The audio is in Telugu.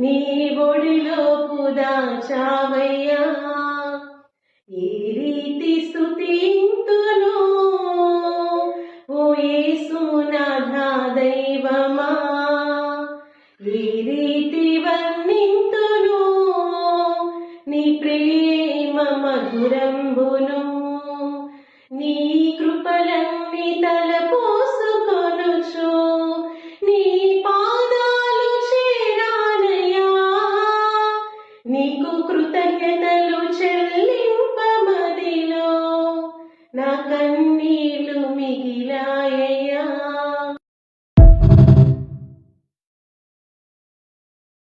నీ ఒడిలో పుదాచావయ్యా ఏ రీతి స్థుతింతును ఓ యేసునాథ దైవమా. ఏ రీతి వర్ణింతును. నీ ప్రేమ మధురంబును. నీకు కృతజ్ఞతలు చెల్లింపమదిలో నా కన్ను